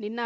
నిన్న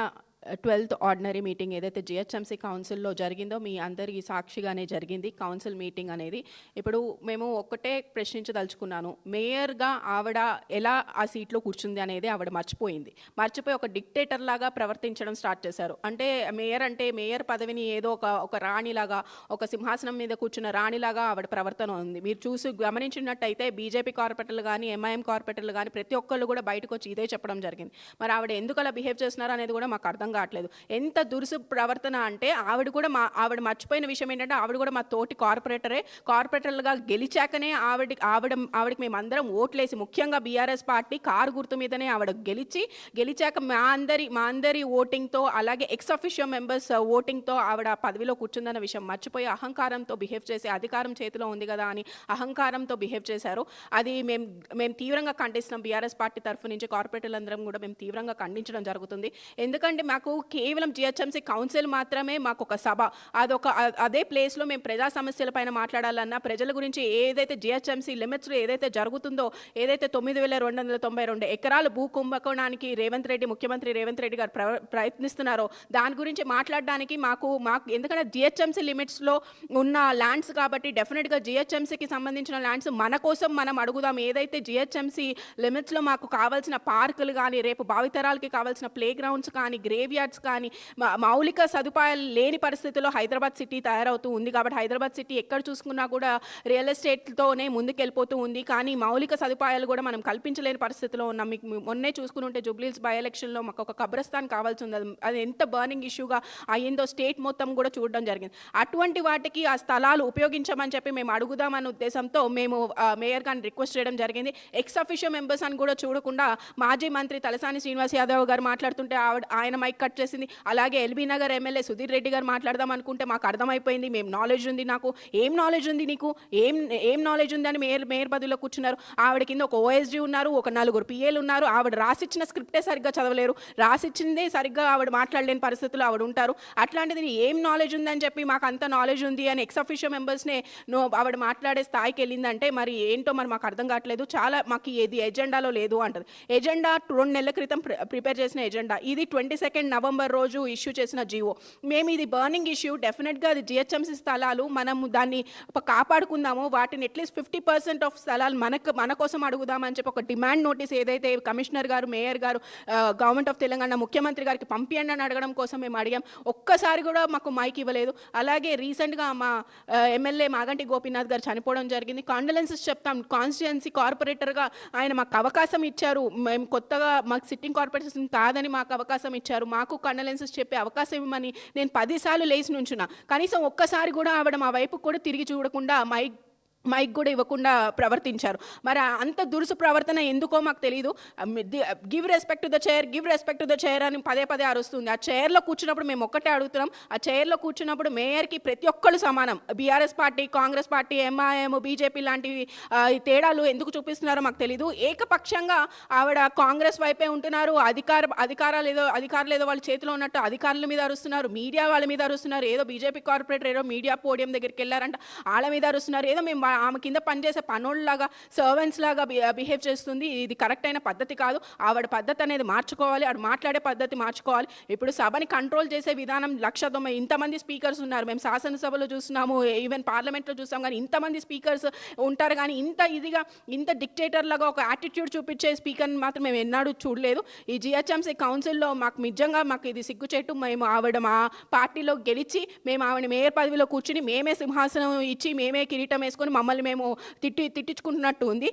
twelfth ordinary meeting ఏదైతే GHMC కౌన్సిల్లో జరిగిందో మీ అందరికీ సాక్షిగానే జరిగింది కౌన్సిల్ మీటింగ్ అనేది. ఇప్పుడు మేము ఒక్కటే ప్రశ్నించదలుచుకున్నాను మేయర్గా ఆవిడ ఎలా ఆ సీట్లో కూర్చుంది అనేది ఆవిడ మర్చిపోయింది. మర్చిపోయి ఒక డిక్టేటర్ లాగా ప్రవర్తించడం స్టార్ట్ చేశారు. అంటే మేయర్ అంటే మేయర్ పదవిని ఏదో ఒక ఒక రాణిలాగా ఒక సింహాసనం మీద కూర్చున్న రాణిలాగా ఆవిడ ప్రవర్తన ఉంది. మీరు చూసి గమనించినట్టయితే బీజేపీ కార్పొరేటర్లు కానీ ఎంఐఎం కార్పొరేటర్లు కానీ ప్రతి ఒక్కళ్ళు కూడా బయటకు వచ్చి ఇదే చెప్పడం జరిగింది. మరి ఆవిడ ఎందుకు అలా బిహేవ్ చేస్తున్నారు అనేది కూడా మాకు అర్థం కావట్లేదు. ఎంత దురుసు ప్రవర్తన అంటే ఆవిడ కూడా మా ఆవిడ మర్చిపోయిన విషయం ఏంటంటే ఆవిడ కూడా మా తోటి కార్పొరేటరే. కార్పొరేటర్లుగా గెలిచాకనే ఆవిడ ఆవిడ ఆవిడకి మేము అందరం ఓట్లేసి ముఖ్యంగా బీఆర్ఎస్ పార్టీ కారు గుర్తు మీదనే ఆవిడ గెలిచి గెలిచాక మా అందరి మా అందరి ఓటింగ్తో అలాగే ఎక్స్ అఫిషియల్ మెంబర్స్ ఓటింగ్తో ఆవిడ పదవిలో కూర్చుందన్న విషయం మర్చిపోయి అహంకారంతో బిహేవ్ చేసి అధికారం చేతిలో ఉంది కదా అని అహంకారంతో బిహేవ్ చేశారు. అది మేము మేము తీవ్రంగా ఖండిస్తున్నాం. బీఆర్ఎస్ పార్టీ తరఫు నుంచి కార్పొరేటర్లందరం కూడా మేము తీవ్రంగా ఖండించడం జరుగుతుంది. ఎందుకంటే మాకు కేవలం జిహెచ్ఎంసీ కౌన్సిల్ మాత్రమే మాకు ఒక సభ. అదొక అదే ప్లేస్లో మేము ప్రజా సమస్యల పైన మాట్లాడాలన్నా ప్రజల గురించి ఏదైతే జిహెచ్ఎంసీ లిమిట్స్లో ఏదైతే జరుగుతుందో ఏదైతే తొమ్మిది వేల రెండు వందల తొంభై రెండు ఎకరాలు భూ కుంభకోణానికి రేవంత్ రెడ్డి ముఖ్యమంత్రి రేవంత్ రెడ్డి గారు ప్ర- ప్రయత్నిస్తున్నారో దాని గురించి మాట్లాడడానికి మాకు మాకు ఎందుకంటే జిహెచ్ఎంసీ లిమిట్స్లో ఉన్న ల్యాండ్స్ కాబట్టి డెఫినెట్గా జిహెచ్ఎంసీకి సంబంధించిన ల్యాండ్స్ మన కోసం మనం అడుగుదాం. ఏదైతే జిహెచ్ఎంసీ లిమిట్స్లో మాకు కావాల్సిన పార్కులు కానీ రేపు భావితరాలకి కావాల్సిన ప్లే గ్రౌండ్స్ కానీ గ్రేవ్ గ్రేవ్యార్డ్స్ కానీ మౌలిక సదుపాయాలు లేని పరిస్థితిలో హైదరాబాద్ సిటీ తయారవుతూ ఉంది కాబట్టి హైదరాబాద్ సిటీ ఎక్కడ చూసుకున్నా కూడా రియల్ ఎస్టేట్తోనే ముందుకెళ్ళిపోతూ ఉంది. కానీ మౌలిక సదుపాయాలు కూడా మనం కల్పించలేని పరిస్థితిలో ఉన్నాం. మీకు మొన్నే చూసుకుని ఉంటే జూబ్లీస్ బై ఎలక్షన్లో మాకు ఒక కబ్రస్థాన్ కావాల్సి ఉంది. అది- ఎంత బర్నింగ్ ఇష్యూగా అయ్యిందో స్టేట్ మొత్తం కూడా చూడడం జరిగింది. అటువంటి వాటికి ఆ స్థలాలు ఉపయోగించమని చెప్పి మేము అడుగుదామన్న ఉద్దేశంతో మేము మేయర్ గారిని రిక్వెస్ట్ చేయడం జరిగింది. ఎక్స్ అఫిషియల్ మెంబర్స్ అని కూడా చూడకుండా మాజీ మంత్రి తలసాని శ్రీనివాస్ యాదవ్ గారు మాట్లాడుతుంటే ఆవిడ ఆయన మైక్ కట్ చేసింది. అలాగే ఎల్బీ నగర్ ఎమ్మెల్యే సుధీర్ రెడ్డి గారు మాట్లాడదాం అనుకుంటే మాకు అర్థమైపోయింది. మేము నాలెడ్జ్ ఉంది నాకు. ఏం నాలెడ్జ్ ఉంది నీకు? ఏం ఏం నాలెడ్జ్ ఉందని మేయర్ మేయర్ పదవిలో కూర్చున్నారు. ఆవిడ కింద ఒక ఓఎస్జీ ఉన్నారు ఒక నలుగురు పిఏలు ఉన్నారు. ఆవిడ రాసిచ్చిన స్క్రిప్టే సరిగ్గా చదవలేరు. రాసిచ్చిందే సరిగ్గా ఆవిడ మాట్లాడలేని పరిస్థితులు ఆవిడ ఉంటారు. అట్లాంటిది ఏం నాలెడ్జ్ ఉందని చెప్పి మాకు అంత నాలెడ్జ్ ఉంది అని ఎక్సఫిషియో మెంబర్స్నే నో ఆవిడ మాట్లాడే స్థాయికి వెళ్ళిందంటే మరి ఏంటో మరి మాకు అర్థం కావట్లేదు. చాలా మాకు ఏది ఎజెండాలో లేదు అంటది. ఎజెండా రెండు నెలల క్రితం ప్రిపేర్ చేసిన ఎజెండా ఇది ట్వంటీ సెకండ్ నవంబర్ రోజు ఇష్యూ చేసిన జీవో. మేము ఇది బర్నింగ్ ఇష్యూ డెఫినెట్గా అది జిహెచ్ఎంసీ స్థలాలు మనము దాన్ని కాపాడుకుందాము. వాటిని అట్లీస్ట్ ఫిఫ్టీ పర్సెంట్ ఆఫ్ స్థలాలు మనకు మన కోసం అడుగుదామని చెప్పి ఒక డిమాండ్ నోటీస్ ఏదైతే commissioner garu mayor garu government of Telangana ముఖ్యమంత్రి గారికి పంపియండి అని అడగడం కోసం మేము అడిగాం. ఒక్కసారి కూడా మాకు మైక్ ఇవ్వలేదు. అలాగే రీసెంట్గా మా ఎమ్మెల్యే మాగంటి గోపీనాథ్ గారు చనిపోవడం జరిగింది. కాండలెన్సెస్ చెప్తాం. కాన్స్టిట్యున్సీ కార్పొరేటర్గా ఆయన మాకు అవకాశం ఇచ్చారు. మేము కొత్తగా మాకు సిట్టింగ్ కార్పొరేషన్ కాదని మాకు అవకాశం ఇచ్చారు. మాకు కండలెన్సెస్ చెప్పే అవకాశం ఇవ్వమని నేను పదిసార్లు లేచి నుంచున్నా. కనీసం ఒక్కసారి కూడా ఆవిడ మా వైపు కూడా తిరిగి చూడకుండా మైక్ మైక్ కూడా ఇవ్వకుండా ప్రవర్తించారు. మరి అంత దురుసు ప్రవర్తన ఎందుకో మాకు తెలియదు give respect to the chair give respect to the chair అని పదే పదే అరుస్తుంది. ఆ చైర్లో కూర్చున్నప్పుడు మేము ఒక్కటే అడుగుతున్నాం. ఆ చైర్లో కూర్చున్నప్పుడు మేయర్కి ప్రతి ఒక్కళ్ళు సమానం. BRS party Congress party MIM BJP లాంటివి ఈ తేడాలు ఎందుకు చూపిస్తున్నారో మాకు తెలియదు ఏకపక్షంగా ఆవిడ కాంగ్రెస్ వైపే ఉంటున్నారు. అధికార అధికారాలు ఏదో అధికారులు ఏదో వాళ్ళ చేతిలో ఉన్నట్టు అధికారుల మీద అరుస్తున్నారు. మీడియా వాళ్ళ మీద అరుస్తున్నారు. ఏదో బీజేపీ కార్పొరేటర్ ఏదో మీడియా పోడియం దగ్గరికి వెళ్ళారంట. వాళ్ళ మీద అరుస్తున్నారు. ఏదో మేము ఆమె కింద పనిచేసే పనోళ్ళలాగా సర్వెంట్స్ లాగా బిహేవ్ చేస్తుంది. ఇది కరెక్ట్ అయిన పద్ధతి కాదు. ఆవిడ పద్ధతి అనేది మార్చుకోవాలి. ఆవిడ మాట్లాడే పద్ధతి మార్చుకోవాలి. ఇప్పుడు సభని కంట్రోల్ చేసే విధానం లక్ష తొంభై ఇంతమంది స్పీకర్స్ ఉన్నారు. మేము శాసనసభలో చూస్తున్నాము ఈవెన్ పార్లమెంట్లో చూస్తాం. కానీ ఇంతమంది స్పీకర్స్ ఉంటారు. కానీ ఇంత ఇదిగా ఇంత డిక్టేటర్ లాగా ఒక యాటిట్యూడ్ చూపించే స్పీకర్ని మాత్రం మేము ఎన్నడూ చూడలేదు. ఈ జిహెచ్ఎంసీ కౌన్సిల్లో మాకు నిజంగా మాకు ఇది సిగ్గుచేటు. మేము ఆవిడ మా పార్టీలో గెలిచి మేము ఆవిడ మేయర్ పదవిలో కూర్చుని మేమే సింహాసనం ఇచ్చి మేమే కిరీటం వేసుకొని మమ్మల్ని మేము తిట్టి తిట్టించుకుంటున్నట్టు ఉంది.